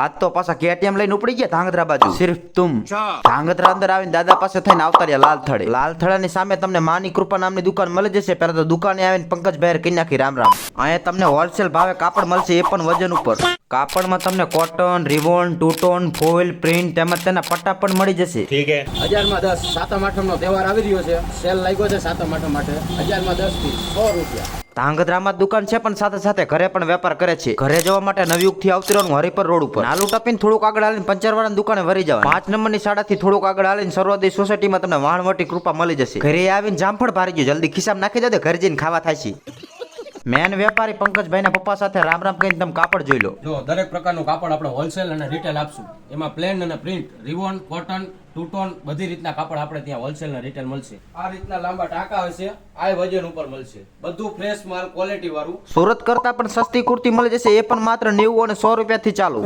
આજ તો પાછા કેટીએમ લઈને ઉપડી ગયા ધાંગધ્રા બાજુ. સિર્ફ તુમ. ધાંગધ્રા અંદર આવીને દાદા પાસે થઈને આવતા રહ્યા લાલથડે લાલ સામે તમને માની કૃપા નામની દુકાન મળી જશે. પહેલા તો દુકાને આવીને પંકજ ભાઈ કહી નાખી રામ રામ. અહીંયા તમને હોલસેલ ભાવે કાપડ મળશે એ પણ વજન ઉપર. કાપડમાં તમને cotton rayon two tone foil print તેમજ તેના પટ્ટા પણ મળી જશે. હજારમાં દસ સાતમ આઠમ નો તહેવાર આવી રહ્યો છે. સેલ લાગ્યો છે સાતમ આઠમ માટે. હજારમાં દસથી સો રૂપિયા. ધાંગધ્રામાં દુકાન છે પણ સાથે સાથે ઘરે પણ વેપાર કરે છે. ઘરે જવા માટે નવયુગથી આવતી રહેવાનું હરિપર રોડ ઉપર. નાલુ ટપીને થોડુંક આગળ આવીને પંચરવાળાની દુકાને વરી જવા પાંચ નંબરની શાળાથી થોડુંક આગળ આવીને સર્વોદય સોસાયટીમાં તમને વાહણવટી કૃપા મળી જશે. ઘરે આવીને જામફળ ભારી જલ્દી ખિસ્સામાં નાખી દો ઘરે જઈને ખાવા થાય છે. મેન વેપારી પંકજભાઈના પપ્પા સાથે રામ રામ કહીને તમે કાપડ જોઈ લો. જો દરેક પ્રકારનું કાપડ આપણે હોલસેલ અને રિટેલ આપશું. એમાં પ્લેન અને પ્રિન્ટ રિવોન કોટન ટુટોન બધી રીતના કાપડ આપણે ત્યાં હોલસેલ અને રિટેલ મળશે. આ રીતના લાંબા ટાંકા હશે આ વજન ઉપર મળશે. બધું ફ્રેશ માલ ક્વોલિટી વાળું. સુરત કરતા પણ સસ્તી કુર્તી મળી જશે એ પણ માત્ર નેવું અને સો રૂપિયાથી ચાલુ.